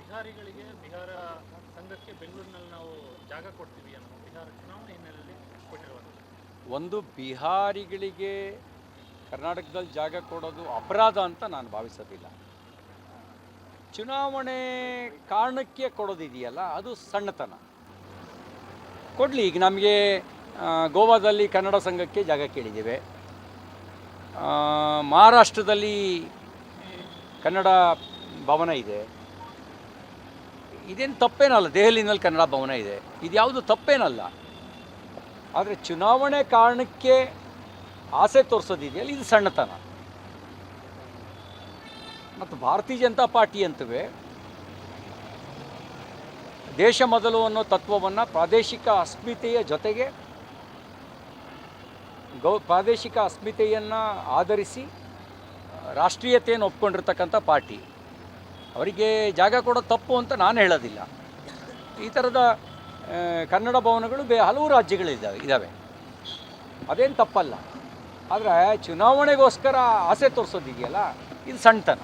ಬಿಹಾರಿಗಳಿಗೆ ಬಿಹಾರ ಸಂಘಕ್ಕೆ ಬೆಂಗಳೂರಿನಲ್ಲಿ ನಾವು ಜಾಗ ಕೊಡ್ತೀವಿ ಅನ್ನೋ ಬಿಹಾರ ಚುನಾವಣೆ ಹಿನ್ನೆಲೆಯಲ್ಲಿ ಕೊಟ್ಟಿರುವಂಥದ್ದು. ಒಂದು ಬಿಹಾರಿಗಳಿಗೆ ಕರ್ನಾಟಕದಲ್ಲಿ ಜಾಗ ಕೊಡೋದು ಅಪರಾಧ ಅಂತ ನಾನು ಭಾವಿಸೋದಿಲ್ಲ. ಚುನಾವಣೆ ಕಾರಣಕ್ಕೆ ಕೊಡೋದಿದೆಯಲ್ಲ, ಅದು ಸಣ್ಣತನ. ಕೊಡಲಿ, ಈಗ ನಮಗೆ ಗೋವಾದಲ್ಲಿ ಕನ್ನಡ ಸಂಘಕ್ಕೆ ಜಾಗ ಕೇಳಿದ್ದೇವೆ. ಮಹಾರಾಷ್ಟ್ರದಲ್ಲಿ ಕನ್ನಡ ಭವನ ಇದೆ. ಇದೇನು ತಪ್ಪೇನಲ್ಲ, ದೆಹಲಿನಲ್ಲಿ ಕನ್ನಡ ಭವನ ಇದೆ. ಇದು ಯಾವುದು ತಪ್ಪೇನಲ್ಲ. ಆದರೆ ಚುನಾವಣೆ ಕಾರಣಕ್ಕೆ ಆಸೆ ತೋರಿಸೋದಿದೆಯಲ್ಲ ಇದು ಸಣ್ಣತನ? ಮತ್ತು ಭಾರತೀಯ ಜನತಾ ಪಾರ್ಟಿ ಅಂತವೇ, ದೇಶ ಮೊದಲು ಅನ್ನೋ ತತ್ವವನ್ನು ಪ್ರಾದೇಶಿಕ ಅಸ್ಮಿತೆಯ ಜೊತೆಗೆ, ಗೌ, ಪ್ರಾದೇಶಿಕ ಅಸ್ಮಿತೆಯನ್ನು ಆಧರಿಸಿ, ರಾಷ್ಟ್ರೀಯತೆಯನ್ನು ಒಪ್ಕೊಂಡಿರ್ತಕ್ಕಂಥ ಪಾರ್ಟಿ. ಅವರಿಗೆ ಜಾಗ ಕೊಡೋ ತಪ್ಪು ಅಂತ ನಾನು ಹೇಳೋದಿಲ್ಲ. ಈ ಥರದ ಕನ್ನಡ ಭವನಗಳು ಬೇ, ಹಲವು ರಾಜ್ಯಗಳಿದ್ದಾವೆ ಇದ್ದಾವೆ ಅದೇನು ತಪ್ಪಲ್ಲ. ಆದರೆ ಚುನಾವಣೆಗೋಸ್ಕರ ಆಸೆ ತೋರಿಸೋದಿದೆಯಲ್ಲ, ಇದು ಸಣ್ಣತನ